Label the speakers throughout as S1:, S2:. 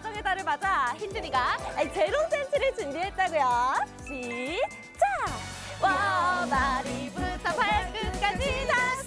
S1: 가정의 달을 맞아 희준이가 제로 센스를 준비했다고요. 시작! 와 머리부터 발끝까지 다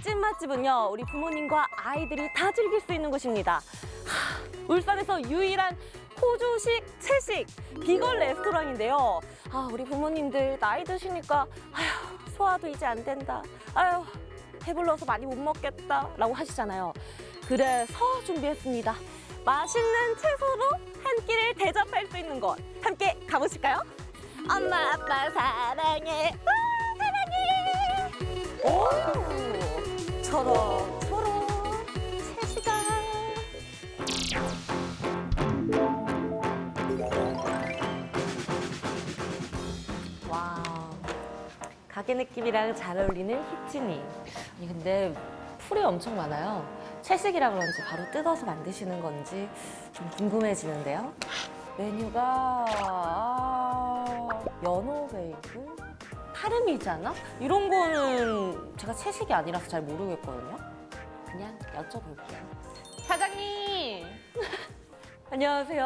S1: 소개해드릴 찐맛집은요, 우리 부모님과 아이들이 다 즐길 수 있는 곳입니다. 하, 울산에서 유일한 호주식 채식 비건 레스토랑인데요. 아, 우리 부모님들 나이 드시니까, 아휴, 소화도 이제 안 된다. 아휴, 배불러서 많이 못 먹겠다. 라고 하시잖아요. 그래서 준비했습니다. 맛있는 채소로 한 끼를 대접할 수 있는 곳. 함께 가보실까요? 엄마, 아빠 사랑해. 초록, 채시가. 와, 가게 느낌이랑 잘 어울리는 히치니. 아니, 근데 풀이 엄청 많아요. 채식이라 그런지 바로 뜯어서 만드시는 건지 좀 궁금해지는데요. 메뉴가 아, 연어 베이글, 파르미잖아? 이런 거는 제가 채식이 아니라서 잘 모르겠거든요. 그냥 여쭤볼게요. 사장님! 안녕하세요.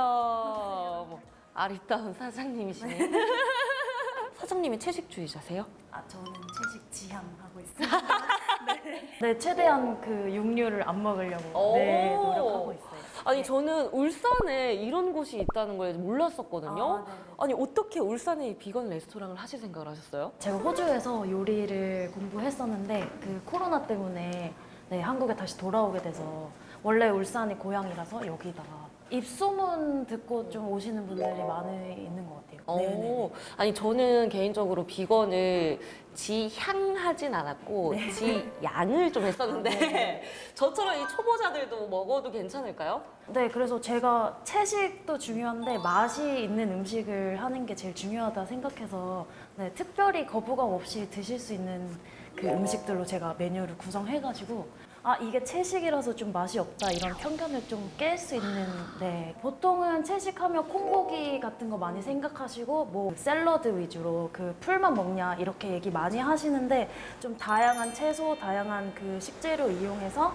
S1: 뭐, 아리따운 사장님이시네. 사장님이 채식주의자세요?
S2: 아 저는 채식 지향하고 있습니다. 네. 네, 최대한 그 육류를 안 먹으려고 네,
S1: 오.
S2: 노력하고 있어요.
S1: 아니 저는 울산에 이런 곳이 있다는 걸 몰랐었거든요.
S2: 아, 네네.
S1: 아니 어떻게 울산에 이 비건 레스토랑을 하실 생각을 하셨어요?
S2: 제가 호주에서 요리를 공부했었는데 그 코로나 때문에 네, 한국에 다시 돌아오게 돼서 원래 울산이 고향이라서 여기다가 입소문 듣고 좀 오시는 분들이 많이 있는 것 같아요. 네네네.
S1: 오, 아니 저는 개인적으로 비건을 지향하진 않았고
S2: 네.
S1: 지양을 좀 했었는데 저처럼 이 초보자들도 먹어도 괜찮을까요?
S2: 네, 그래서 제가 채식도 중요한데 맛이 있는 음식을 하는 게 제일 중요하다 생각해서 네, 특별히 거부감 없이 드실 수 있는 그 음식들로 제가 메뉴를 구성해가지고 아 이게 채식이라서 좀 맛이 없다. 이런 편견을 좀 깰 수 있는 네. 보통은 채식하면 콩고기 같은 거 많이 생각하시고 뭐 샐러드 위주로 그 풀만 먹냐 이렇게 얘기 많이 하시는데 좀 다양한 채소 다양한 그 식재료 이용해서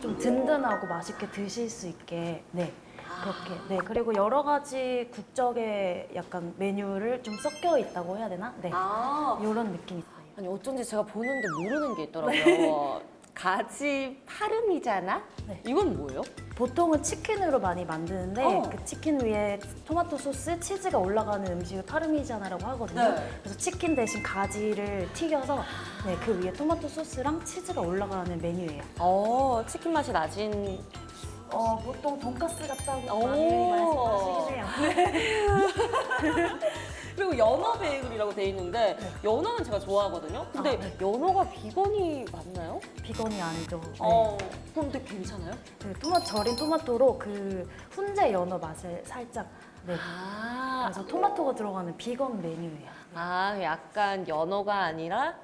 S2: 좀 든든하고 맛있게 드실 수 있게 네. 그렇게 네. 그리고 여러 가지 국적의 약간 메뉴를 좀 섞여 있다고 해야 되나? 네.
S1: 아,
S2: 이런 느낌이 있어요.
S1: 아니 어쩐지 제가 보는데 모르는 게 있더라고요. 가지 파름이잖아?
S2: 네.
S1: 이건 뭐예요?
S2: 보통은 치킨으로 많이 만드는데
S1: 어.
S2: 그 치킨 위에 토마토 소스, 치즈가 올라가는 음식을 파르미자나라고 하거든요.
S1: 네.
S2: 그래서 치킨 대신 가지를 튀겨서 네, 그 위에 토마토 소스랑 치즈가 올라가는 메뉴예요.
S1: 어, 치킨 맛이 나진
S2: 어, 보통 돈가스 같다고
S1: 오.
S2: 많이 말씀하시긴 해요.
S1: 그리고 연어 베이글이라고 돼 있는데 연어는 제가 좋아하거든요. 근데
S2: 아, 네.
S1: 연어가 비건이 맞나요?
S2: 비건이 아니죠. 네.
S1: 어, 근데 괜찮아요?
S2: 그 토마토 절인 토마토로 그 훈제 연어 맛을 살짝 네.
S1: 아,
S2: 그래서 토마토가 들어가는 비건 메뉴예요.
S1: 아 약간 연어가 아니라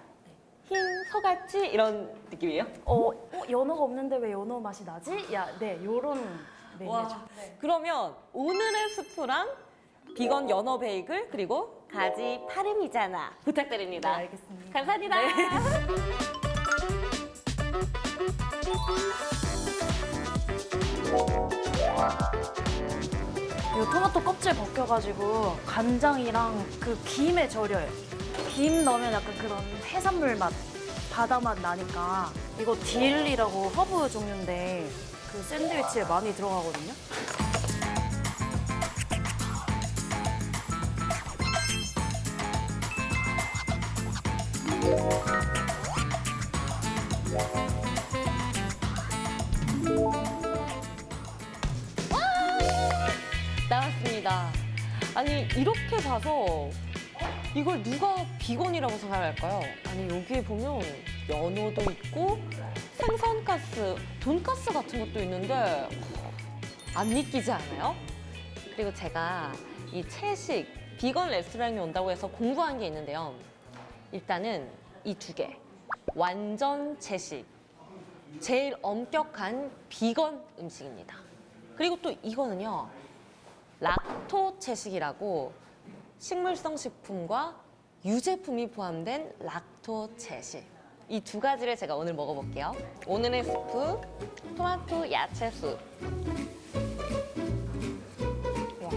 S1: 흰 서같이 이런 느낌이에요?
S2: 어, 어, 연어가 없는데 왜 연어 맛이 나지? 야, 네, 요런 메뉴죠.
S1: 와, 그러면 오늘의 스프랑 비건 연어 베이글 그리고 가지 파름이잖아 부탁드립니다.
S2: 네, 알겠습니다.
S1: 감사합니다.
S2: 이 토마토 껍질 벗겨가지고 간장이랑 그 김에 절여요. 김 넣으면 약간 그런 해산물 맛, 바다 맛 나니까 이거 딜이라고 허브 종류인데 그 샌드위치에 많이 들어가거든요.
S1: 나왔습니다. 아니 이렇게 봐서 이걸 누가 비건이라고 생각할까요? 아니 여기에 보면 연어도 있고 생선가스, 돈가스 같은 것도 있는데 안 믿기지 않아요? 그리고 제가 이 채식 비건 레스토랑에 온다고 해서 공부한 게 있는데요. 일단은 이 두 개. 완전 채식. 제일 엄격한 비건 음식입니다. 그리고 또 이거는요. 락토 채식이라고 식물성 식품과 유제품이 포함된 락토 채식. 이 두 가지를 제가 오늘 먹어볼게요. 오늘의 스프, 토마토 야채 숲. 와,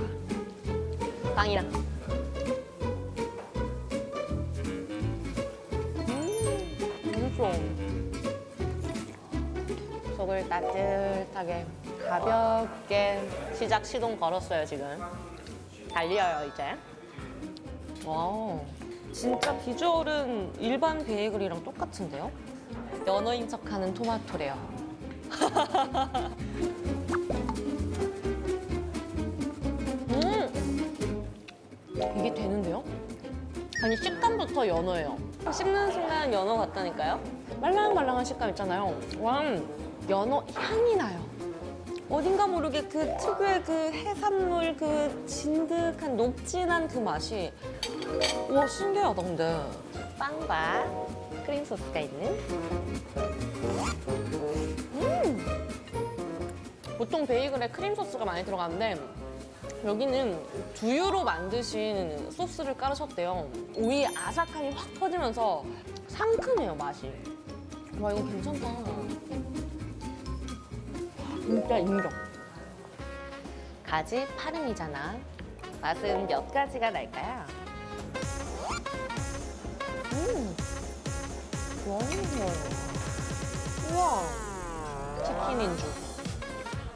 S1: 빵이랑. 음, 맛있어. 속을 따뜻하게 가볍게 시작 시동 걸었어요 지금. 달려요 이제. 와 진짜 비주얼은 일반 베이글이랑 똑같은데요? 연어인 척하는 토마토래요. 음! 이게 되는데요? 아니 식감부터 연어예요 씹는 순간 연어 같다니까요? 말랑말랑한 식감 있잖아요. 와 연어 향이 나요. 어딘가 모르게 그 특유의 그 해산물 그 진득한 녹진한 그 맛이 와 신기하다 근데. 빵과 크림 소스가 있는? 음! 보통 베이글에 크림 소스가 많이 들어가는데 여기는 두유로 만드신 소스를 깔으셨대요 오이 아삭함이 확 퍼지면서 상큼해요 맛이 와 이거 괜찮다 진짜 인정. 가지 파름이잖아. 맛은 몇 가지가 날까요? 음, 원이요. 우와, 치킨인 줄.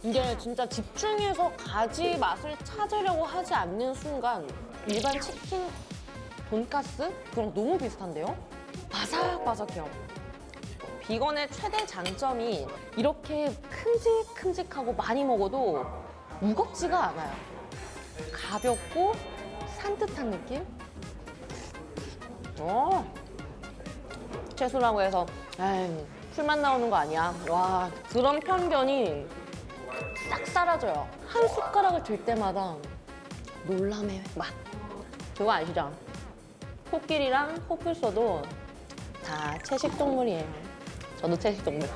S1: 이게 진짜 집중해서 가지 맛을 찾으려고 하지 않는 순간 일반 치킨 돈가스 그랑 너무 비슷한데요? 바삭바삭해요. 비건의 최대 장점이 이렇게 큼직큼직하고 많이 먹어도 무겁지가 않아요. 가볍고 산뜻한 느낌? 어. 채소라고 해서 에이, 풀만 나오는 거 아니야. 와, 그런 편견이 싹 사라져요. 한 숟가락을 들 때마다 놀람의 맛. 그거 아시죠? 코끼리랑 코뿔소도 다 채식동물이에요. 저도 채식동물.